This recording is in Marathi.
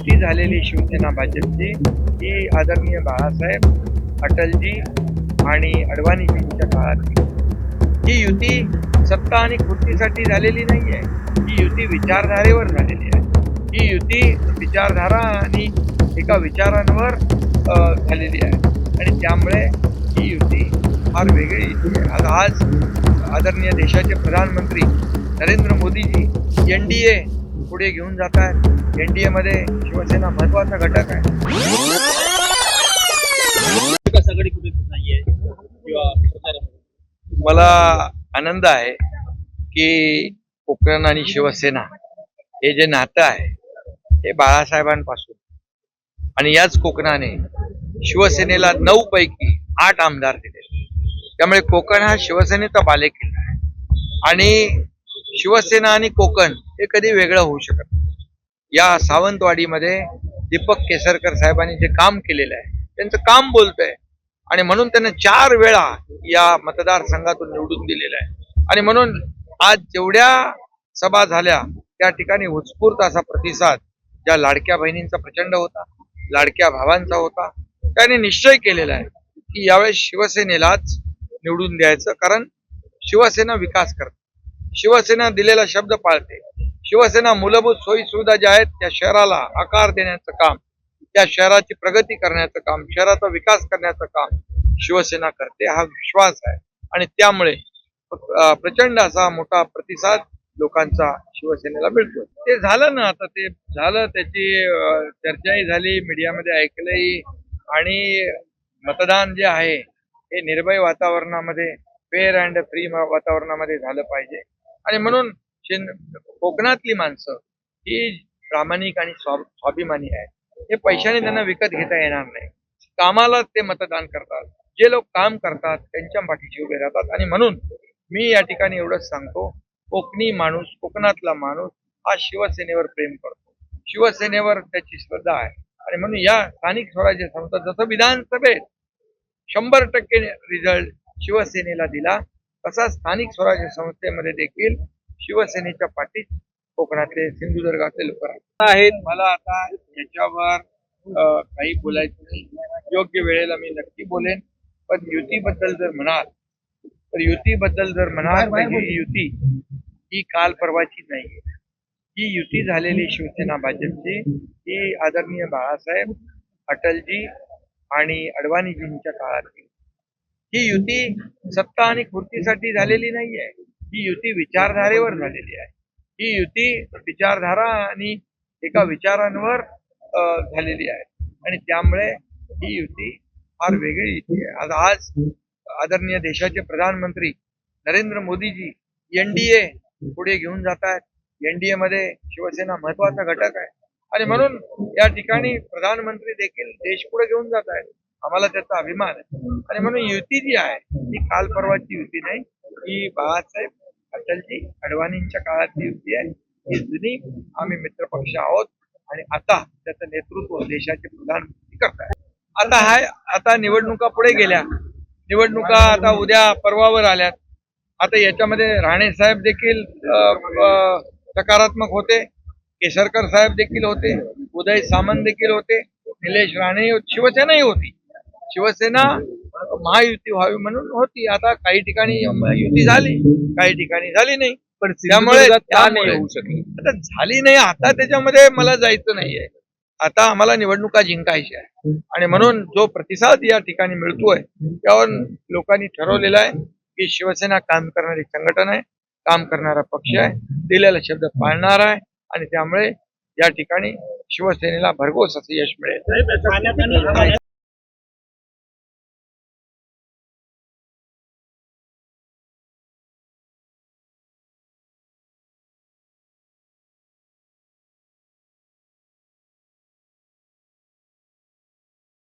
युती झालेली शिवसेना भाजपची ही आदरणीय बाळासाहेब अटलजी आणि अडवाणीजींच्या काळातली. ही युती सत्ता आणि खुर्चीसाठी झालेली नाही आहे ही युती विचारधारेवर झालेली आहे. ही युती विचारधारा आणि एका विचारांवर झालेली आहे. आणि त्यामुळे ही युती फार वेगळी युती आहे. आज आज आदरणीय देशाचे प्रधानमंत्री Narendra Modiji N D A पुढे घेऊन जात आहेत. एन डी एमध्ये शिवसेना महत्त्वाचा घटक आहे. मला आनंद आहे की कोकण आणि शिवसेना हे जे नातं आहे हे बाळासाहेबांपासून आणि याच कोकणाने शिवसेनेला नऊ पैकी आठ आमदार दिले. त्यामुळे कोकण हा शिवसेनेचा बालेकिल्ला आहे. आणि शिवसेना आणि कोकण हे कधी वेगळं होऊ शकत नाही. या सावंतवाडीमध्ये दीपक केसरकर साहेबांनी जे काम केलेलं आहे त्यांचं काम बोलतंय. आणि म्हणून त्यांना चार वेळा या मतदारसंघातून निवडून दिलेलं आहे. आणि म्हणून आज जेवढ्या सभा झाल्या त्या ठिकाणी उत्स्फूर्त असा प्रतिसाद ज्या लाडक्या बहिणींचा प्रचंड होता लाडक्या भावांचा होता त्यांनी निश्चय केलेला आहे की यावेळेस शिवसेनेलाच निवडून द्यायचं कारण शिवसेना विकास करते. शिवसेना दिलेला शब्द पाळते. शिवसेना मूलभूत सोयी सुविधा ज्या आहेत त्या शहराला आकार देण्याचं काम त्या शहराची प्रगती करण्याचं काम शहराचा विकास करण्याचं काम शिवसेना करते हा विश्वास आहे. आणि त्यामुळे प्रचंड असा मोठा प्रतिसाद लोकांचा शिवसेनेला मिळतो ते झालं ना आता ते झालं त्याची चर्चाही झाली मीडियामध्ये ऐकलंही. आणि मतदान जे आहे हे निर्भय वातावरणामध्ये फेअर अँड फ्री वातावरणामध्ये झालं पाहिजे. आणि म्हणून कोकणातली माणसं ही प्रामाणिक आणि स्वा- स्वाभिमानी आहे हे पैशाने त्यांना विकत घेता येणार नाही. कामाला ते मतदान करतात. जे लोक काम करतात त्यांच्या पाठीशी उभे राहतात आणि म्हणून मी या ठिकाणी एवढंच सांगतो कोकणी माणूस कोकणातला माणूस हा शिवसेनेवर प्रेम करतो. शिवसेनेवर त्याची श्रद्धा आहे. आणि म्हणून या स्थानिक स्वराज्य संस्था जसं विधानसभेत शंभर टक्के रिझल्ट शिवसेनेला दिला तसा स्थानिक स्वराज्य संस्थेमध्ये देखील शिवसेनेच्या पाठीत कोकणातले सिंधुदुर्गातले लोक आहेत. मला आता याच्यावर काही बोलायचं नाही. योग्य वेळेला मी नक्की बोलेन. पण युतीबद्दल जर म्हणाल तर युतीबद्दल जर म्हणाल तर ही युती ही काल परवाची नाही ही युती झालेली शिवसेना भाजपची ही आदरणीय बाळासाहेब अटलजी आणि अडवाणीजींच्या काळातली. ही युती सत्ता आणि खुर्चीसाठी झालेली नाही आहे ही युती विचारधारेवर झालेली आहे. ही युती विचारधारा आणि एका विचारांवर झालेली आहे. आणि त्यामुळे ही युती फार वेगळी युती आहे. आज आज आदरणीय देशाचे प्रधानमंत्री नरेंद्र मोदीजी एनडीए पुढे घेऊन जात आहेत. एनडीए मध्ये शिवसेना महत्त्वाचा घटक आहे. आणि म्हणून या ठिकाणी प्रधानमंत्री देखील देश पुढे घेऊन जात आहेत. आम्हाला त्याचा अभिमान आहे. आणि म्हणून युती जी आहे ती काल परवाची युती नाही. ही बाळासाहेब अटलजी अडवाणींच्या काळातली युती आहे. ही जुनी आम्ही मित्रपक्ष आहोत आणि आता त्याचं नेतृत्व देशाचे प्रधानमंत्री करतात आता हाय आता निवडणुका पुढे गेल्या. निवडणुका आता उद्या परवावर आल्यात. आता याच्यामध्ये राणे साहेब देखील सकारात्मक होते. केसरकर साहेब देखील होते. उदय सामंत देखील होते. निलेश राणे शिवसेनाही होती. शिवसेना महायुती व्हावी म्हणून होती. आता काही ठिकाणी युती झाली. काही ठिकाणी झाली नाही. पण त्यामुळे होऊ शकली? आता झाली नाही. आता त्याच्यामध्ये मला जायचं नाहीये. आता आम्हाला निवडणुका जिंकायच्या आहे आणि म्हणून जो प्रतिसाद या ठिकाणी मिळतोय त्यावर लोकांनी ठरवलेलं आहे की शिवसेना काम करणारी संघटन आहे काम करणारा पक्ष आहे दिलेला शब्द पाळणार आहे आणि त्यामुळे या ठिकाणी शिवसेनेला भरघोस असं यश मिळेल.